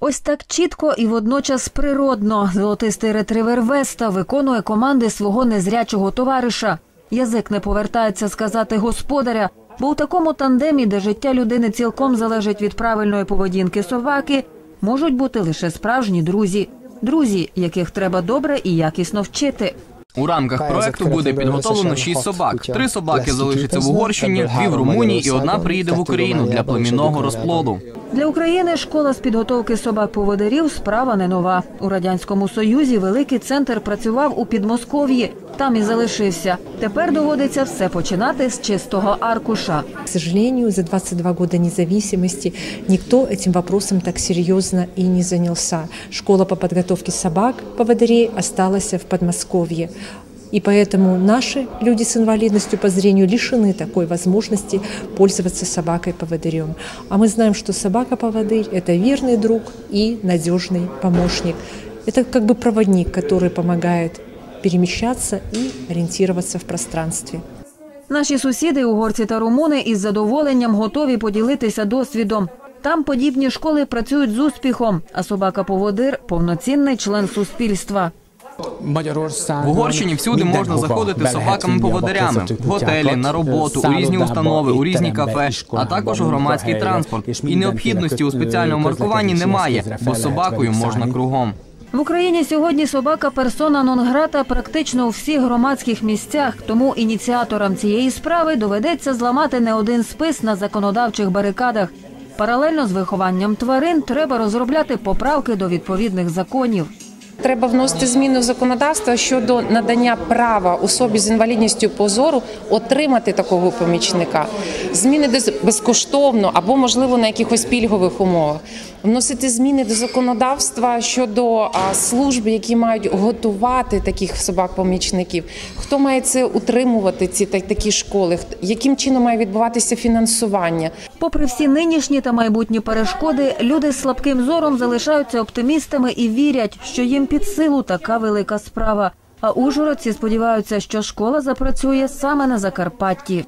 Ось так чітко і водночас природно золотистий ретривер Веста виконує команди свого незрячого товариша. Язик не повертається сказати господаря, бо у такому тандемі, де життя людини цілком залежить від правильної поведінки собаки, можуть бути лише справжні друзі. Друзі, яких треба добре і якісно вчити. У рамках проекту буде підготовлено шість собак. Три собаки залишаться в Угорщині, дві в Румунії і одна приїде в Україну для племінного розплоду. Для України школа з підготовки собак-поводирів справа не нова. У радянському союзі великий центр працював у Підмосков'ї. Там і залишився. Тепер доводиться все починати з чистого аркуша. К сожалению, за 22 года независимости никто этим вопросом так серьезно и не занялся. Школа по подготовке собак, поводырей осталась в Подмосковье. И поэтому наши люди с инвалидностью по зрению лишены такой возможности пользоваться собакой-поводырем. А мы знаем, что собака-поводырь – это верный друг и надежный помощник. Это как бы проводник, который помогает перемещаться и ориентироваться в пространстве. Наші сусіди, угорці та румуни, із задоволенням готові поділитися досвідом. Там подібні школи працюють з успіхом, а собака-поводир повноцінний член суспільства. В Угорщині всюди можна заходити з собаками-поводирями в готелі, на роботу, у різні установи, у різні кафе, а також у громадський транспорт. І необхідності у спеціальному маркуванні немає, бо собакою можна кругом. В Україні сьогодні собака персона нон-грата практично у всіх громадських місцях. Тому ініціаторам цієї справи доведеться зламати не один спис на законодавчих барикадах. Паралельно з вихованням тварин треба розробляти поправки до відповідних законів. Треба вносити зміни в законодавство щодо надання права особі з інвалідністю по зору отримати такого помічника. Зміни безкоштовно або, можливо, на якихось пільгових умовах. Вносити зміни до законодавства щодо служб, які мають готувати таких собак-помічників. Хто має це утримувати, ці так- такі школи? Яким чином має відбуватися фінансування? Попри всі нинішні та майбутні перешкоди, люди з слабким зором залишаються оптимістами і вірять, що їм під силу така велика справа. А ужгородці сподіваються, що школа запрацює саме на Закарпатті.